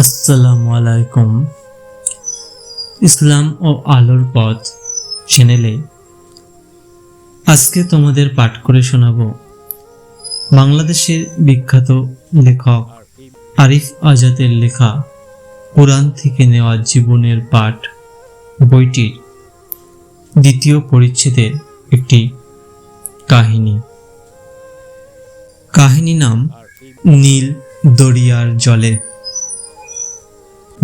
আসসালামু আলাইকুম। ইসলাম ও আলোর পথ চ্যানেলে আজকে তোমাদের পাঠ করে শোনাব বাংলাদেশের বিখ্যাত লেখক আরিফ আজাদের লেখা কোরআন থেকে নেওয়া জীবনের পাঠ বইটির দ্বিতীয় পরিচ্ছেদের একটি কাহিনী। কাহিনী নাম নীল দরিয়ার জলে।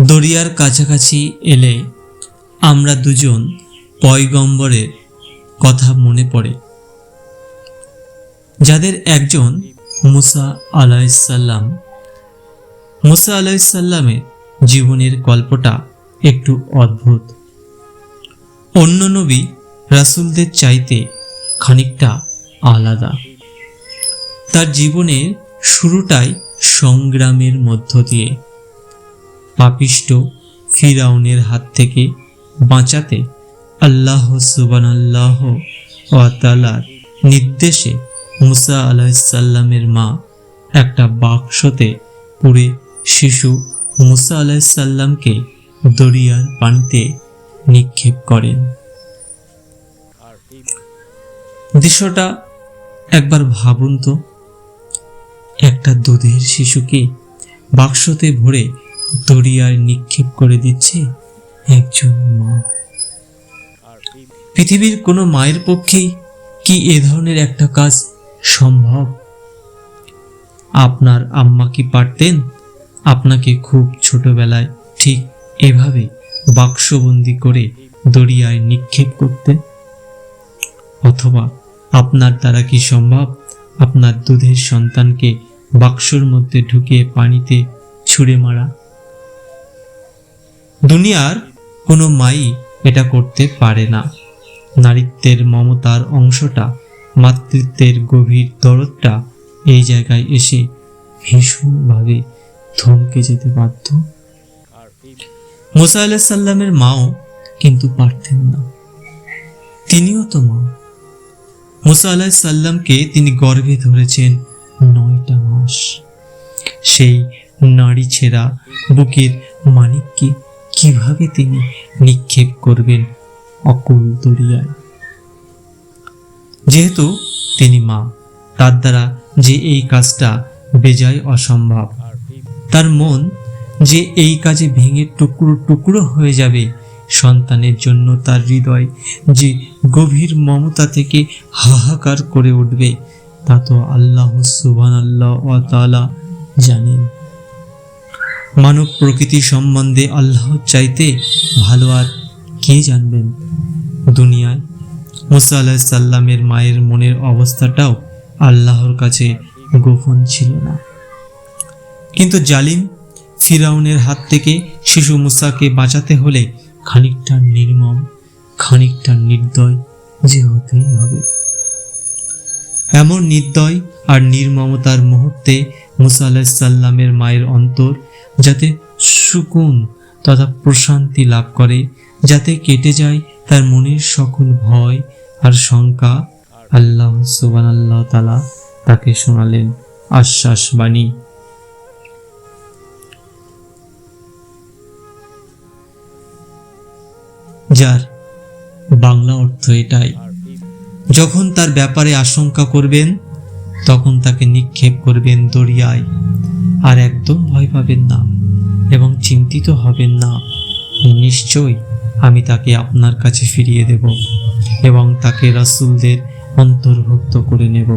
দরিয়ার কাছাকাছি এলে আমরা দুজন পয়গম্বরের কথা মনে পড়ে। যাদের একজন মুসা আলাইসাল্লাম মুসা আলাইসাল্লামের জীবনের গল্পটা একটু অদ্ভুত। অন্য নবী রাসূলদের চাইতে খানিকটা আলাদা। তার জীবনের শুরুটাই সংগ্রামের মধ্য দিয়ে। পাপিষ্ট ফিরাউনের হাত থেকে বাঁচাতে আল্লাহ সুবান আল্লাহ তালার নির্দেশে মুসা আলাহিসাল্লামের মা একটা বাক্সতে পুরে শিশু মুসা আলাহিসাল্লামকে দরিয়ার পানিতে নিক্ষেপ করেন। দৃশ্যটা একবার ভাবুন তো, একটা দুধের শিশুকে বাক্সতে ভরে দরিয়ায় নিক্ষেপ করে দিচ্ছে একজন মা। পৃথিবীর কোনো মায়ের পক্ষেই কি এ ধরনের একটা কাজ সম্ভব? আপনার আম্মা কি পারতেন? আপনাকে খুব ছোটবেলায় ঠিক এভাবে বাক্সবন্দি করে দরিয়ায় নিক্ষেপ করতে অথবা আপনার দ্বারা কি সম্ভব আপনার দুধের সন্তানকে বাক্সর মধ্যে ঢুকিয়ে পানিতে ছুঁড়ে মারা? দুনিয়ার কোনো মাই এটা করতে পারে না। নারীত্বের মমতার অংশটা, মাতৃত্বের গভীর দরদটা এই জায়গায় এসে ভীষণভাবে থমকে যেতে বাধ্য। মোসা আলাহ সাল্লামের মাও কিন্তু পারতেন না। তিনিও তো মা। মোসা আলাহ সাল্লামকে তিনি গর্ভে ধরেছেন নয়টা মাস। সেই নারী ছেঁড়া বুকের মানিককে কীভাবে তিনি নিক্ষেপ করবেন অকুল দরিয়ায়? যেহেতু তিনি মা, তার দ্বারা যে এই কাজটা বেজায় অসম্ভব। তার মন যে এই কাজে ভেঙে টুকরো টুকরো হয়ে যাবে, সন্তানের জন্য তার হৃদয় যে গভীর মমতা থেকে হাহাকার করে উঠবে, তা তো আল্লাহ সুবান আল্লাহ তালা জানেন। মানব প্রকৃতি সম্বন্ধে আল্লাহ চাইতে ভালো আর কে জানবেন? দুনিয়ায় মুসা আলাহ সাল্লামের মায়ের মনের অবস্থাটাও আল্লাহর কাছে গোপন ছিল না। কিন্তু জালিম ফিরাউনের হাত থেকে শিশু মুসাকে বাঁচাতে হলে খানিকটা নির্মম, খানিকটা নির্দয় যে হতেই হবে। এমন নির্দয় আর নির্মমতার মুহূর্তে মুসা আলাহিসাল্লামের মায়ের অন্তর যাতে সুকুন তথা প্রশান্তি লাভ করে, যাতে কেটে যায় তার মনের সকল ভয় আর শঙ্কা। আল্লাহ সুবান আল্লাহ তালা তাকে শোনালেন আশ্বাস বাণী। যার বাংলা অর্থ এটাই। যখন তার ব্যাপারে আশঙ্কা করবেন তখন তাকে নিক্ষেপ করবেন দরিয়ায়, আর একদম ভয় পাবেন না এবং চিন্তিত হবেন না। নিশ্চয়ই আমি তাকে আপনার কাছে ফিরিয়ে দেব এবং তাকে রাসূলদের অন্তর্ভুক্ত করে নেব।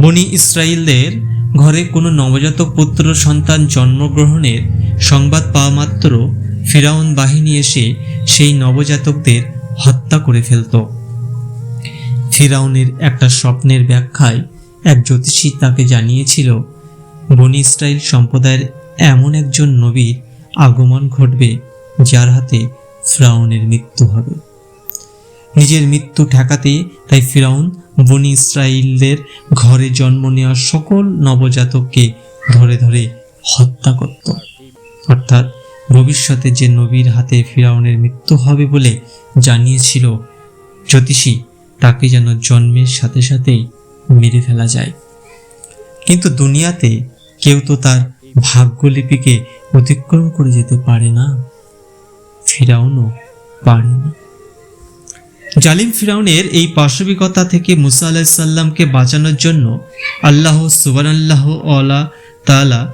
বনি ইসরায়েলদের ঘরে কোনো নবজাতক পুত্র সন্তান জন্মগ্রহণের সংবাদ পাওয়া মাত্র ফিরাউন বাহিনী এসে সেই নবজাতকদের হত্যা করে ফেলত। ফিরাউনের একটা স্বপ্নের ব্যাখ্যায় এক জ্যোতিষী তাকে জানিয়েছিল, বনি ইসরায়েল সম্প্রদায়ের এমন একজন নবীর আগমন ঘটবে যার হাতে ফিরাউনের মৃত্যু হবে। নিজের মৃত্যু ঠেকাতে তাই ফিরাউন বনি ইসরায়েলদের ঘরে জন্ম নেওয়া সকল নবজাতককে ধরে ধরে হত্যা করত। অর্থাৎ ভবিষ্যতে যে নবীর হাতে ফিরাউনের মৃত্যু হবে বলে জানিয়েছিল জ্যোতিষী তাকে যেন জন্মের সাথে সাথেই মেরে ফেলা যায়। কিন্তু দুনিয়াতে কেউ তো তার ভাগ্যলিপিকে অতিক্রম করে যেতে পারে না। ফিরাউনও পারেনি। জালিম ফিরাউনের এই পাশবিকতা থেকে মুসা আলাহিসাল্লামকে বাঁচানোর জন্য আল্লাহ সুবান আল্লাহ আলা তালা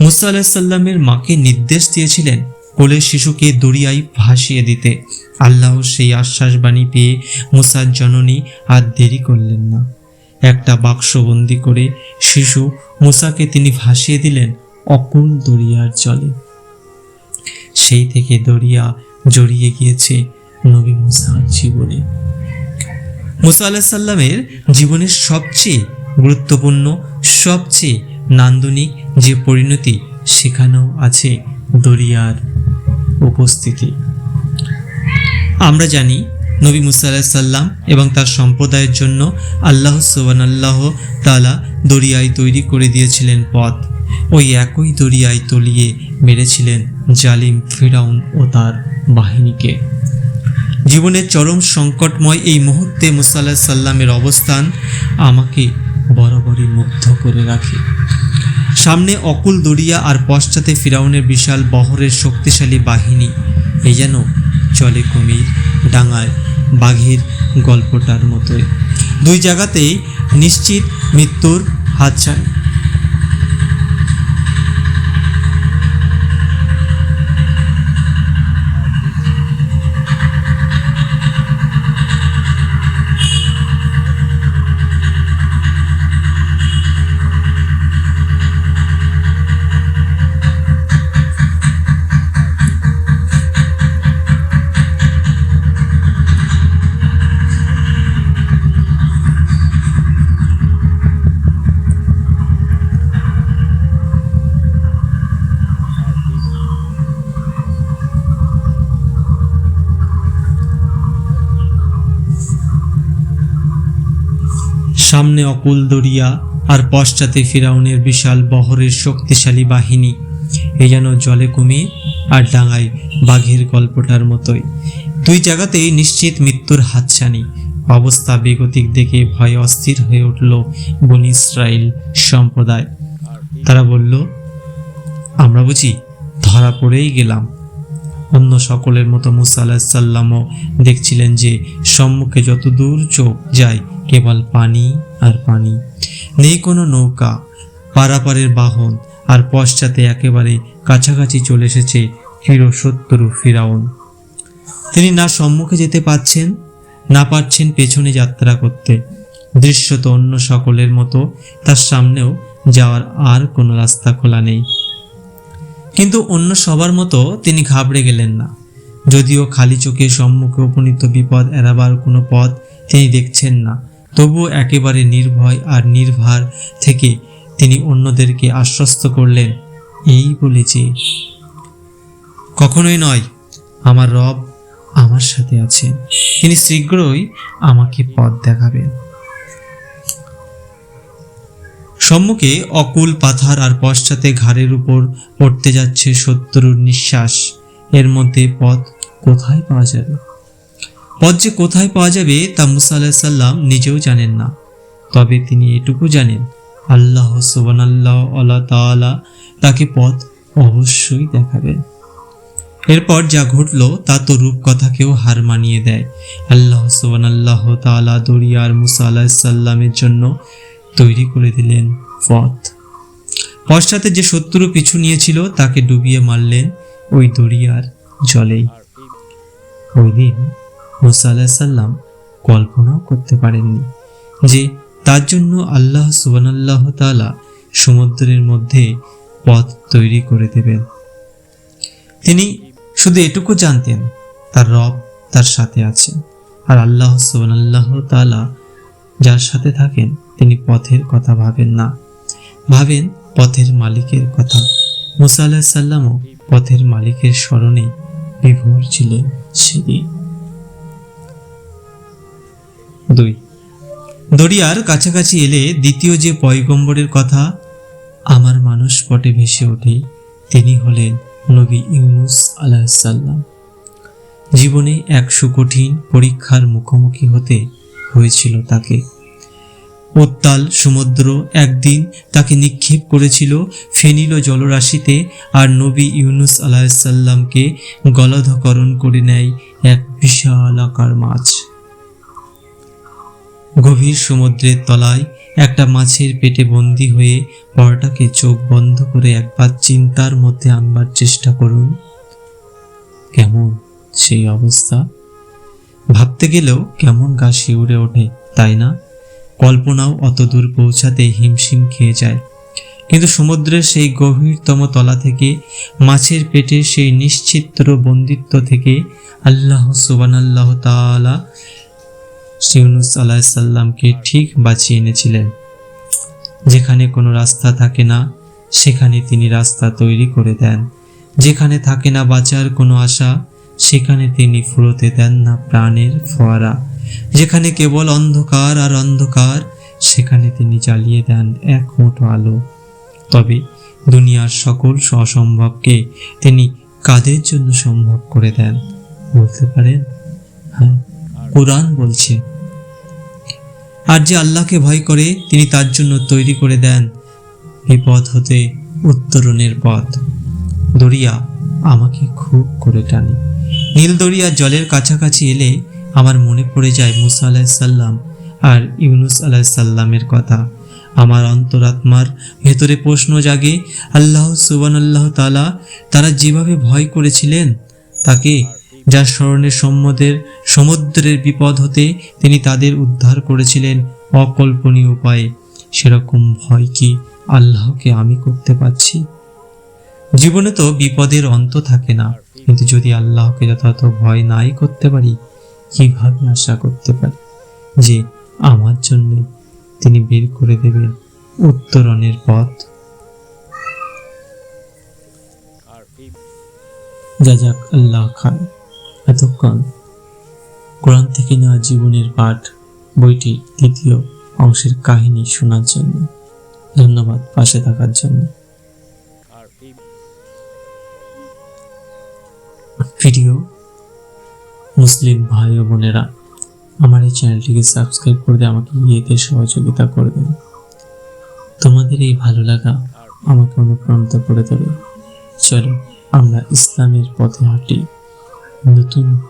মুসা আলাহিসাল্লামের মাকে নির্দেশ দিয়েছিলেন কোলের শিশুকে দরিয়ায় ভাসিয়ে দিতে। আল্লাহ সেই আশ্বাসবাণী পেয়ে মুসার জননী আর দেরি করলেন না। একটা বাক্স বন্দি করে শিশু মুসাকে তিনি ভাসিয়ে দিলেন অকুল দরিয়ার জলে। সেই থেকে দরিয়া জড়িয়ে গিয়েছে নবী মুসার জীবনে। মুসা আলাহিসাল্লামের জীবনের সবচেয়ে গুরুত্বপূর্ণ, সবচেয়ে নান্দনিক যে পরিণতি, সেখানেও আছে দরিয়ার উপস্থিতি। আমরা জানি নবী মুসা আলাহিসাল্লাম এবং তার সম্প্রদায়ের জন্য আল্লাহ সোবান আল্লাহ তালা দরিয়ায় তৈরি করে দিয়েছিলেন পথ। ওই একই দরিয়ায় তলিয়ে মেরেছিলেন জালিম ফিরাউন ও তার বাহিনীকে। জীবনের চরম সংকটময় এই মুহূর্তে মুসা আলাহ সাল্লামের অবস্থান আমাকে বরাবরই মুগ্ধ করে রাখে। সামনে অকুল দড়িয়া আর পশ্চাতে ফিরাউনের বিশাল বহরের শক্তিশালী বাহিনী। এ যেন চলে কুমির ডাঙায় বাঘের গল্পটার মতোই। দুই জায়গাতেই নিশ্চিত মৃত্যুর হাতছানি সামনে অকুল দরিয়া আর পশ্চাতে ফিরাউনের বিশাল বহরের শক্তিশালী বাহিনী। এ যেন জলে কুমির আর ডাঙায় বাঘের গল্পটার মতোই। দুই জায়গাতেই নিশ্চিত মৃত্যুর হাতছানি। অবস্থা বেগতিক দেখে ভয়ে অস্থির হয়ে উঠল বন ইসরায়েল সম্প্রদায়। তারা বলল, আমরা বুঝি ধরা পড়েই গেলাম। অন্য সকলের মতো মুসা আলাহিসাল্লামও দেখছিলেন যে সম্মুখে যত দূর চোখ যায় কেবল পানি আর পানি। নেই কোনো নৌকা, পারাপারের বাহন আর পশ্চাতে একেবারে কাছাকাছি চলে এসেছে চিরসত্তরু ফিরাউন। তিনি না সম্মুখে যেতে পাচ্ছেন না পারছেন পেছনে যাত্রা করতে। দৃশ্যত অন্য সকলের মতো, তার সামনেও যাওয়ার আর কোনো রাস্তা খোলা নেই। কিন্তু অন্য সবার মতো তিনি ঘাবড়ে গেলেন না। যদিও খালি চোখে সম্মুখে উপনীত বিপদ এড়াবার কোনো পথ তিনি দেখছেন না। তবুও একেবারে নির্ভয় আর নির্ভার থেকে তিনি অন্যদেরকে আশ্বস্ত করলেন, এই বলে যে, কখনোই নয়, আমার রব আমার সাথে আছেন। তিনি শীঘ্রই আমাকে পথ দেখাবেন। সম্মুখে অকুল পাথার আর পশ্চাতে ঘাড়ের উপর পড়তে যাচ্ছে শত্রুর নিঃশ্বাস। এর মধ্যে পথ কোথায় পাওয়া যাবে? পথ যে কোথায় পাওয়া যাবে তা মুসা আলাহিসাল্লাম নিজেও জানেন না। তবে তিনি এটুকু জানেন, আল্লাহ সোবান আল্লাহ আল্লাহ তালা তাকে পথ অবশ্যই দেখাবেন। এরপর যা ঘটল তা তো রূপকথাকেও হার মানিয়ে দেয়। আল্লাহ সোবান আল্লাহ তালা দরিয়ার মুসা আলাহিসাল্লামের জন্য তৈরি করে দিলেন পথ। পশ্চাতে যে শত্রু পিছু নিয়েছিল তাকে ডুবিয়ে মারলেন ওই দরিয়ার জলেই। ওই দিন মুসা আলাহিসাল্লাম কল্পনাও করতে পারেননি যে তার জন্য আল্লাহ সুবানাল্লাহ তালা সমুদ্রের মধ্যে পথ তৈরি করে দেবেন। তিনি শুধু এটুকু জানতেন, তার রব তার সাথে আছেন আর আল্লাহ সুবানাল্লাহ তালা যার সাথে থাকেন, তিনি পথের কথা ভাবেন না। ভাবেন পথের মালিকের কথা। মুসা আল্লাহ পথের মালিকের স্মরণে বিভোর ছিলেন সেদিন। দুই। দরিয়ার কাছাকাছি এলে দ্বিতীয় যে পয়গম্বরের কথা, আমার মানুষ পটে ভেসে ওঠে, তিনি হলেন নবী ইউনুস আলাহিসাল্লাম জীবনে এক সুকঠিন পরীক্ষার মুখোমুখি হতে হয়েছিল তাকে। উত্তাল সমুদ্র একদিন তাকে নিক্ষেপ করেছিল ফেনিল জলরাশিতে আর নবী ইউনুস আলাহিসাল্লামকে গলধকরণ করে নেয় এক বিশাল আকার মাছ। গভীর সমুদ্রের তলায় একটা মাছের পেটে বন্দি হয়ে পরটাকে চোখ বন্ধ করে একবার চিন্তার মধ্যে আনবার চেষ্টা করুন। কেমন সেই অবস্থা? ভাবতে গেলেও কেমন গা শিউরে ওঠে, তাই না? কল্পনাও অত দূর পৌঁছাতে হিমশিম খেয়ে যায়। কিন্তু সমুদ্রের সেই গভীরতম তলা থেকে, মাছের পেটে সেই নিশ্চিত্র বন্দিত্ব থেকে আল্লাহ সুবান আল্লাহ তালা ইউনুস আলাহ সাল্লামকে ঠিক বাঁচিয়ে এনেছিলেন। যেখানে কোনো রাস্তা থাকে না, সেখানে তিনি রাস্তা তৈরি করে দেন। যেখানে থাকে না বাঁচার কোনো আশা, সেখানে তিনি ফুরোতে দেন না প্রাণের ফোয়ারা। যেখানে কেবল অন্ধকার আর অন্ধকার, সেখানে তিনি জ্বালিয়ে দেন এক মুঠো আলো। তবে দুনিয়ার সকল অসম্ভবকে তিনি কাদের জন্য সম্ভব করে দেন, বলতে পারেন? হ্যাঁ। কোরআন বলছে। আর যে আল্লাহকে ভয় করে, তিনি তার জন্য তৈরি করে দেন বিপদ হতে উত্তরণের পথ। দরিয়া আমাকে খুব করে টানে। নীল দরিয়া জলের কাছাকাছি এলে আমার মনে পড়ে যায় মুসা আলাহিসাল্লাম আর ইউনুস আলাহিসাল্লামের কথা। আমার অন্তরাত্মার ভেতরে প্রশ্ন জাগে, আল্লাহ সুবান আল্লাহ তালা তারা যেভাবে ভয় করেছিলেন, তাকে যার স্মরণের সম্মদের সমুদ্রের বিপদ হতে তিনি তাদের উদ্ধার করেছিলেন অকল্পনীয় উপায়ে। সেরকম ভয় কি আল্লাহকে আমি করতে পারছি? জীবনে তো বিপদের অন্ত থাকে না কিন্তু যদি আল্লাহকে যথাযথ ভয় নাই করতে পারি কীভাবে আশা করতে পারি যে আমার জন্য তিনি বের করে দেবেন উত্তরণের পথ? যা যাক আল্লাহ খান। এতক্ষণ কোরআন থেকে নেওয়া জীবনের পাঠ বইটি দ্বিতীয় অংশের কাহিনী শোনার জন্য। ধন্যবাদ পাশে থাকার জন্য। ভিডিও মুসলিম ভাই ও বোনেরা, আমার এই চ্যানেলটিকে সাবস্ক্রাইব করে আমাকে ইয়েতে সহযোগিতা করবেন তোমাদের এই ভালো লাগা আমাকে অনুপ্রাণিত করে দেবে। চলো আমরা ইসলামের পথে হাঁটি। নতুন।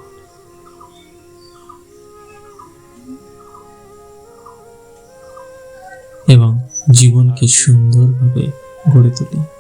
এবং জীবনকে সুন্দরভাবে গড়ে তুলি।